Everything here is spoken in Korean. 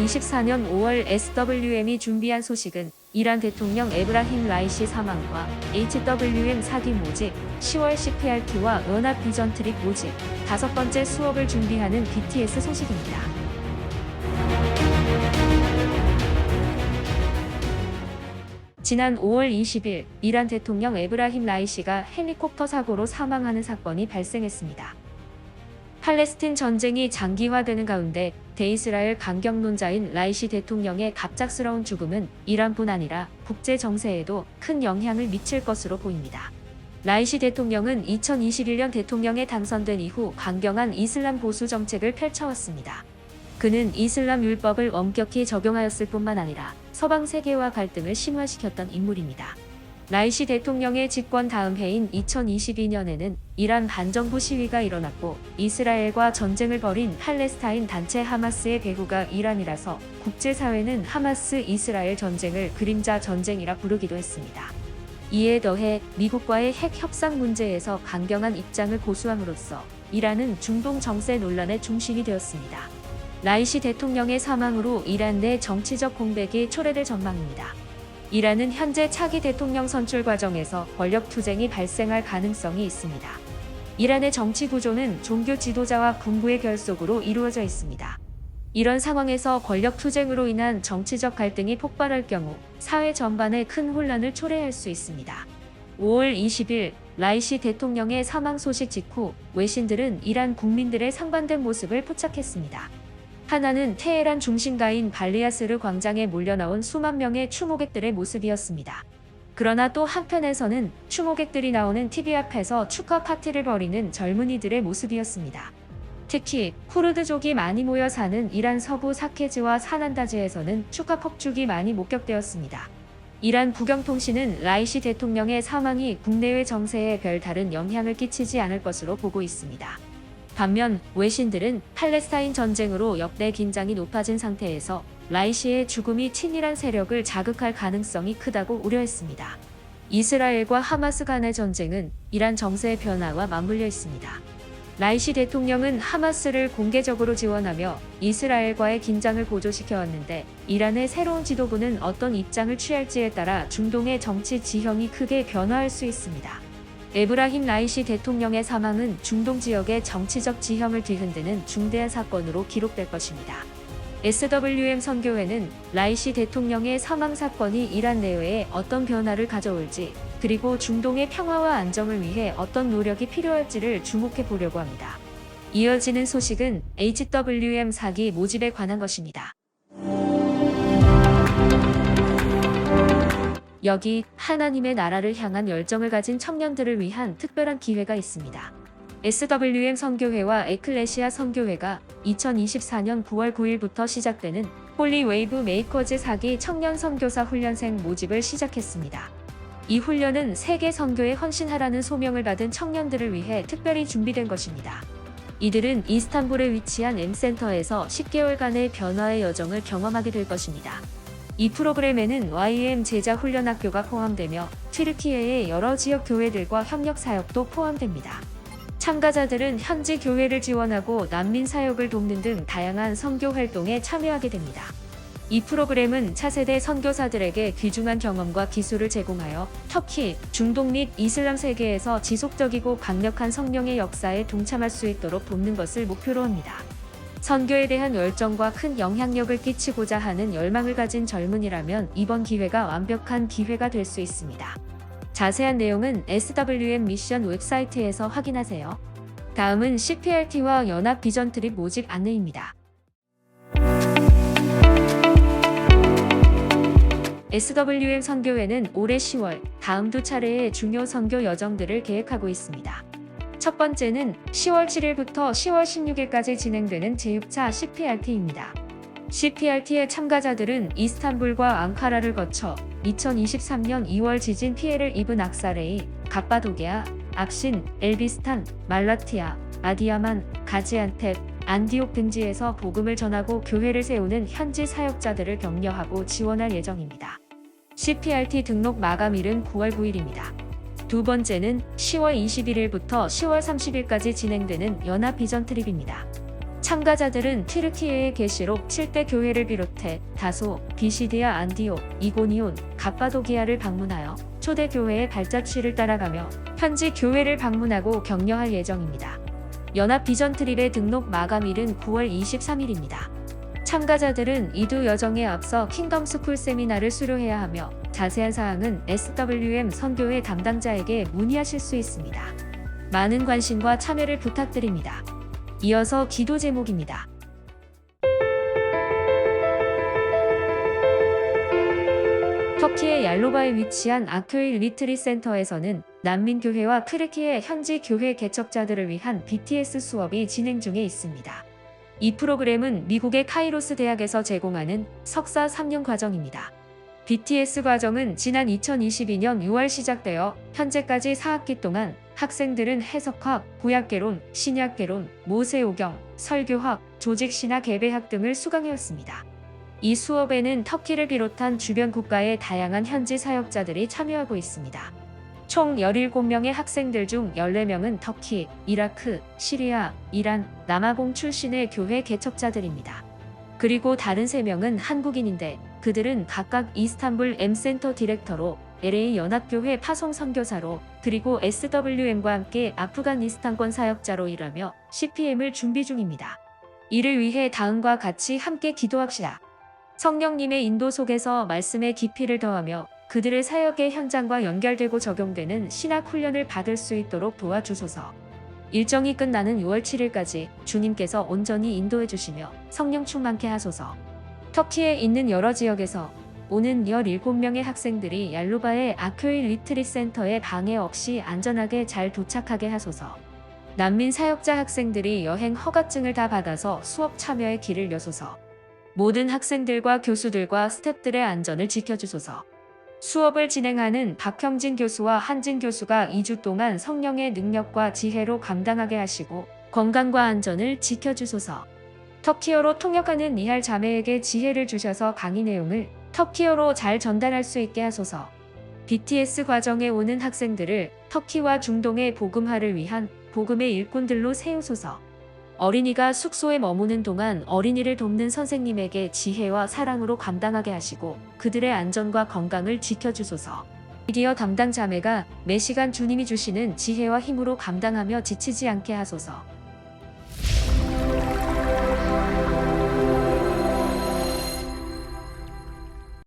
2024년 5월 SWM이 준비한 소식은 이란 대통령 에브라힘 라이시 사망과 HWM 사기 모집, 10월 CPRT와 연합 비전 트립 모집, 다섯 번째 수업을 준비하는 BTS 소식입니다. 지난 5월 20일 이란 대통령 에브라힘 라이시가 헬리콥터 사고로 사망하는 사건이 발생했습니다. 팔레스틴 전쟁이 장기화되는 가운데 대이스라엘 강경론자인 라이시 대통령의 갑작스러운 죽음은 이란뿐 아니라 국제 정세에도 큰 영향을 미칠 것으로 보입니다. 라이시 대통령은 2021년 대통령에 당선된 이후 강경한 이슬람 보수 정책을 펼쳐왔습니다. 그는 이슬람 율법을 엄격히 적용하였을 뿐만 아니라 서방 세계와 갈등을 심화시켰던 인물입니다. 라이시 대통령의 집권 다음 해인 2022년에는 이란 반정부 시위가 일어났고 이스라엘과 전쟁을 벌인 팔레스타인 단체 하마스의 배후가 이란이라서 국제사회는 하마스 이스라엘 전쟁을 그림자 전쟁이라 부르기도 했습니다. 이에 더해 미국과의 핵 협상 문제에서 강경한 입장을 고수함으로써 이란은 중동 정세 논란의 중심이 되었습니다. 라이시 대통령의 사망으로 이란 내 정치적 공백이 초래될 전망입니다. 이란은 현재 차기 대통령 선출 과정에서 권력 투쟁이 발생할 가능성이 있습니다. 이란의 정치 구조는 종교 지도자와 군부의 결속으로 이루어져 있습니다. 이런 상황에서 권력 투쟁으로 인한 정치적 갈등이 폭발할 경우 사회 전반에 큰 혼란을 초래할 수 있습니다. 5월 20일 라이시 대통령의 사망 소식 직후 외신들은 이란 국민들의 상반된 모습을 포착했습니다. 하나는 테헤란 중심가인 발리아스르 광장에 몰려나온 수만 명의 추모객들의 모습이었습니다. 그러나 또 한편에서는 추모객들이 나오는 TV 앞에서 축하 파티를 벌이는 젊은이들의 모습이었습니다. 특히 쿠르드족이 많이 모여 사는 이란 서부 사케즈와 사난다즈에서는 축하 폭죽이 많이 목격되었습니다. 이란 국영통신은 라이시 대통령의 사망이 국내외 정세에 별다른 영향을 끼치지 않을 것으로 보고 있습니다. 반면 외신들은 팔레스타인 전쟁으로 역대 긴장이 높아진 상태에서 라이시의 죽음이 친이란 세력을 자극할 가능성이 크다고 우려했습니다. 이스라엘과 하마스 간의 전쟁은 이란 정세의 변화와 맞물려 있습니다. 라이시 대통령은 하마스를 공개적으로 지원하며 이스라엘과의 긴장을 고조시켜 왔는데 이란의 새로운 지도부는 어떤 입장을 취할지에 따라 중동의 정치 지형이 크게 변화할 수 있습니다. 에브라힘 라이시 대통령의 사망은 중동 지역의 정치적 지형을 뒤흔드는 중대한 사건으로 기록될 것입니다. SWM 선교회는 라이시 대통령의 사망 사건이 이란 내외에 어떤 변화를 가져올지 그리고 중동의 평화와 안정을 위해 어떤 노력이 필요할지를 주목해 보려고 합니다. 이어지는 소식은 HWM 사기 모집에 관한 것입니다. 여기 하나님의 나라를 향한 열정을 가진 청년들을 위한 특별한 기회가 있습니다. SWM 선교회와 에클레시아 선교회가 2024년 9월 9일부터 시작되는 홀리 웨이브 메이커즈 사기 청년 선교사 훈련생 모집을 시작했습니다. 이 훈련은 세계 선교에 헌신하라는 소명을 받은 청년들을 위해 특별히 준비된 것입니다. 이들은 이스탄불에 위치한 M센터에서 10개월간의 변화의 여정을 경험하게 될 것입니다. 이 프로그램에는 YM 제자 훈련학교가 포함되며 튀르키예의 여러 지역 교회들과 협력 사역도 포함됩니다. 참가자들은 현지 교회를 지원하고 난민 사역을 돕는 등 다양한 선교 활동에 참여하게 됩니다. 이 프로그램은 차세대 선교사들에게 귀중한 경험과 기술을 제공하여 터키, 중동 및 이슬람 세계에서 지속적이고 강력한 성령의 역사에 동참할 수 있도록 돕는 것을 목표로 합니다. 선교에 대한 열정과 큰 영향력을 끼치고자 하는 열망을 가진 젊은이라면 이번 기회가 완벽한 기회가 될 수 있습니다. 자세한 내용은 SWM 미션 웹사이트에서 확인하세요. 다음은 CPRT와 연합 비전 트립 모집 안내입니다. SWM 선교회는 올해 10월 다음 두 차례의 중요 선교 여정들을 계획하고 있습니다. 첫 번째는 10월 7일부터 10월 16일까지 진행되는 제6차 CPRT입니다. CPRT의 참가자들은 이스탄불과 앙카라를 거쳐 2023년 2월 지진 피해를 입은 악사레이, 갑바도게아, 악신, 엘비스탄, 말라티아, 아디아만, 가지안텍, 안디옥 등지에서 복음을 전하고 교회를 세우는 현지 사역자들을 격려하고 지원할 예정입니다. CPRT 등록 마감일은 9월 9일입니다. 두 번째는 10월 21일부터 10월 30일까지 진행되는 연합 비전 트립입니다. 참가자들은 튀르키예의 계시록 7대 교회를 비롯해 다소, 비시디아 안디오, 이고니온, 갑바도기아를 방문하여 초대 교회의 발자취를 따라가며 현지 교회를 방문하고 격려할 예정입니다. 연합 비전 트립의 등록 마감일은 9월 23일입니다. 참가자들은 이두 여정에 앞서 킹덤 스쿨 세미나를 수료해야 하며 자세한 사항은 SWM 선교회 담당자에게 문의하실 수 있습니다. 많은 관심과 참여를 부탁드립니다. 이어서 기도 제목입니다. 터키의 얄로바에 위치한 아크일 리트리 센터에서는 난민교회와 크르키의 현지 교회 개척자들을 위한 BTS 수업이 진행 중에 있습니다. 이 프로그램은 미국의 카이로스 대학에서 제공하는 석사 3년 과정입니다. BTS 과정은 지난 2022년 6월 시작되어 현재까지 4학기 동안 학생들은 해석학, 구약개론, 신약개론, 모세오경, 설교학, 조직신학 예배학 등을 수강해왔습니다. 이 수업에는 터키를 비롯한 주변 국가의 다양한 현지 사역자들이 참여하고 있습니다. 총 17명의 학생들 중 14명은 터키, 이라크, 시리아, 이란, 남아공 출신의 교회 개척자들입니다. 그리고 다른 3명은 한국인인데 그들은 각각 이스탄불 M센터 디렉터로 LA 연합교회 파송 선교사로 그리고 SWM과 함께 아프가니스탄권 사역자로 일하며 CPM을 준비 중입니다. 이를 위해 다음과 같이 함께 기도합시다. 성령님의 인도 속에서 말씀의 깊이를 더하며 그들의 사역의 현장과 연결되고 적용되는 신학 훈련을 받을 수 있도록 도와주소서. 일정이 끝나는 6월 7일까지 주님께서 온전히 인도해 주시며 성령 충만케 하소서. 터키에 있는 여러 지역에서 오는 17명의 학생들이 얄루바의 아크일 리트리 센터에 방해 없이 안전하게 잘 도착하게 하소서. 난민 사역자 학생들이 여행 허가증을 다 받아서 수업 참여에 길을 여소서. 모든 학생들과 교수들과 스태프들의 안전을 지켜주소서. 수업을 진행하는 박형진 교수와 한진 교수가 2주 동안 성령의 능력과 지혜로 감당하게 하시고 건강과 안전을 지켜주소서. 터키어로 통역하는 니할 자매에게 지혜를 주셔서 강의 내용을 터키어로 잘 전달할 수 있게 하소서. BTS 과정에 오는 학생들을 터키와 중동의 복음화를 위한 복음의 일꾼들로 세우소서. 어린이가 숙소에 머무는 동안 어린이를 돕는 선생님에게 지혜와 사랑으로 감당하게 하시고 그들의 안전과 건강을 지켜주소서. 미디어 담당 자매가 매 시간 주님이 주시는 지혜와 힘으로 감당하며 지치지 않게 하소서.